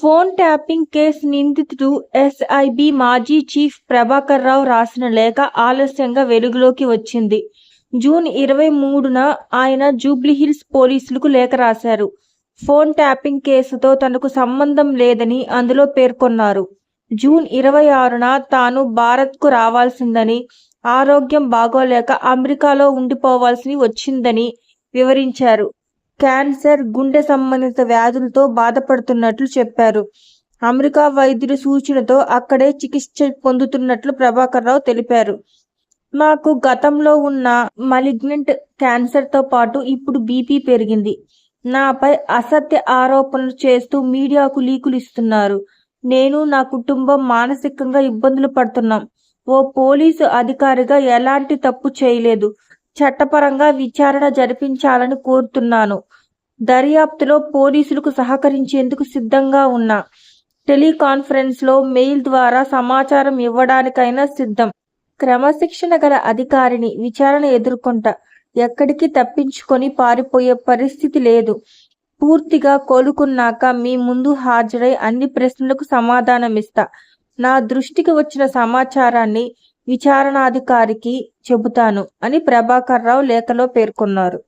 Phone tapping case నిందితుడు SIB మాజీ chief Prabhakar Rao రాసిన లేఖ ఆలస్యంగా వెలుగులోకి వచ్చింది. జూన్ ఇరవై మూడున ఆయన జూబ్లీహిల్స్ పోలీసులకు లేఖ రాశారు. ఫోన్ ట్యాపింగ్ కేసుతో తనకు సంబంధం లేదని అందులో పేర్కొన్నారు. జూన్ ఇరవై ఆరున తాను భారత్కు రావాల్సిందని ఆరోగ్యం బాగోలేక అమెరికాలో ఉండిపోవాల్సి వచ్చిందని వివరించారు. క్యాన్సర్ గుండె సంబంధిత వ్యాధులతో బాధపడుతున్నట్లు చెప్పారు. అమెరికా వైద్యుల సూచనతో అక్కడే చికిత్స పొందుతున్నట్లు ప్రభాకర్ రావు తెలిపారు. నాకు గతంలో ఉన్న మలిగ్నెంట్ క్యాన్సర్తో పాటు ఇప్పుడు బీపీ పెరిగింది. నాపై అసత్య ఆరోపణలు చేస్తూ మీడియాకు లీకులు ఇస్తున్నారు. నేను నా కుటుంబం మానసికంగా ఇబ్బందులు పడుతున్నాం. ఓ పోలీసు అధికారిగా ఎలాంటి తప్పు చేయలేదు. చట్టపరంగా విచారణ జరిపించాలని కోరుతున్నాను. దర్యాప్తులో పోలీసులకు సహకరించేందుకు సిద్ధంగా ఉన్నా. టెలికాన్ఫరెన్స్లో మెయిల్ ద్వారా సమాచారం ఇవ్వడానికైనా సిద్ధం. క్రమశిక్షణ గల అధికారిని విచారణ ఎదుర్కొంటా. ఎక్కడికి తప్పించుకొని పారిపోయే పరిస్థితి లేదు. పూర్తిగా కోలుకున్నాక మీ ముందు హాజరై అన్ని ప్రశ్నలకు సమాధానమిస్తా. నా దృష్టికి వచ్చిన సమాచారాన్ని విచారణాధికారికి చెబుతాను అని ప్రభాకర్ రావు లేఖలో పేర్కొన్నారు.